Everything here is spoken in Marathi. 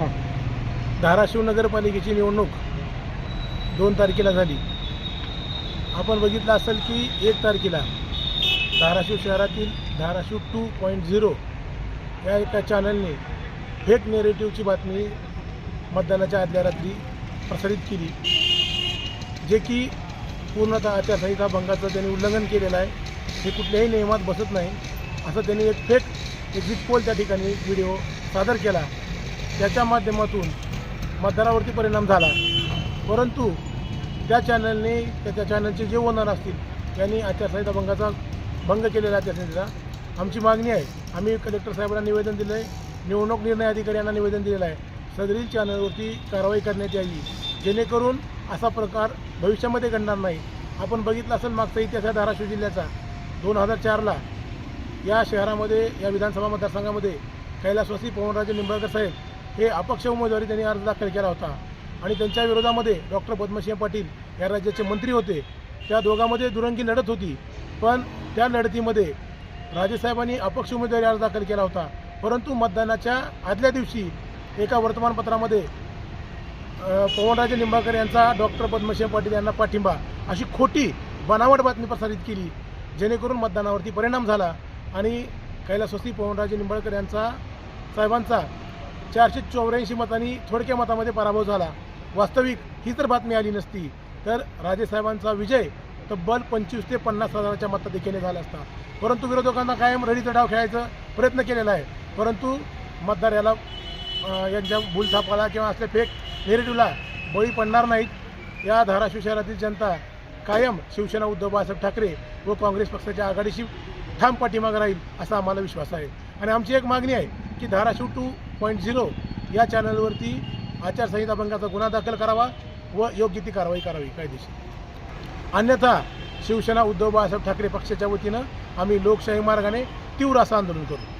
हां. धाराशिव नगरपालिकेची निवडणूक दोन तारखेला झाली. आपण बघितलं असेल की एक तारखेला धाराशिव शहरातील धाराशिव टू पॉईंट झिरो या एका चॅनलने फेक नेरेटिव्हची बातमी मतदानाच्या आदल्या रात्री प्रसारित केली. जे की पूर्णतः आचारसंहिता भंगाचं त्यांनी उल्लंघन केलेलं आहे. हे कुठल्याही नियमात बसत नाही. असं त्यांनी एक फेक एक्झिट पोल त्या ठिकाणी व्हिडिओ सादर केला. त्याच्या माध्यमातून मतदारावरती परिणाम झाला. परंतु त्या चॅनलने त्या त्या चॅनलचे जे ओनर असतील त्यांनी आचारसंहिता भंगाचा भंग केलेला आचारसंहितेचा आमची मागणी आहे. आम्ही कलेक्टर साहेबांना निवेदन दिलं आहे निवडणूक निर्णय अधिकारी यांना निवेदन दिलेलं आहे. सदरील चॅनलवरती कारवाई करण्यात यावी. जेणेकरून असा प्रकार भविष्यामध्ये घडणार नाही. आपण बघितलं असेल मागचा इतिहास आहे धाराशिव जिल्ह्याचा. दोन हजार चारला या शहरामध्ये या विधानसभा मतदारसंघामध्ये कैलासवासी पवनराजे निंबाळकर साहेब हे अपक्ष उमेदवारी त्यांनी अर्ज दाखल केला होता. आणि त्यांच्या विरोधामध्ये डॉक्टर पद्मसिंह पाटील या राज्याचे मंत्री होते. त्या दोघांमध्ये दुरंगी लढत होती. पण त्या लढतीमध्ये राजेसाहेबांनी अपक्ष उमेदवारी अर्ज दाखल केला होता. परंतु मतदानाच्या आदल्या दिवशी एका वर्तमानपत्रामध्ये पवनराजे निंबाळकर यांचा डॉक्टर पद्मसिंह पाटील यांना पाठिंबा अशी खोटी बनावट बातमी प्रसारित केली जेणेकरून मतदानावरती परिणाम झाला. आणि कैलासवस्ती पवनराजे निंबाळकर यांचा साहेबांचा चारशे चौऱ्याऐंशी मतांनी थोडक्या मतामध्ये पराभव झाला. वास्तविक ही जर बातमी आली नसती तर राजेसाहेबांचा विजय तब्बल पंचवीस ते पन्नास हजाराच्या मताधिक्याने झाला असता. परंतु विरोधकांना कायम रडीचा डाव खेळायचा प्रयत्न केलेला आहे. परंतु मतदार याला यांच्या भूलथापाला किंवा असल्या फेक नेरेटिव्हला बळी पडणार नाहीत. या धाराशिव शहरातील जनता कायम शिवसेना उद्धव बाळासाहेब ठाकरे व काँग्रेस पक्षाच्या आघाडीशी ठाम पाठीमागं राहील असा आम्हाला विश्वास आहे. आणि आमची एक मागणी आहे की धाराशिव टू पॉईंट झिरो या चॅनलवरती आचारसंहिता भंगाचा गुन्हा दाखल करावा व योग्य ती कारवाई करावी कायदेशीर. अन्यथा शिवसेना उद्धव बाळासाहेब ठाकरे पक्षाच्या वतीनं आम्ही लोकशाही मार्गाने तीव्र असं आंदोलन करू.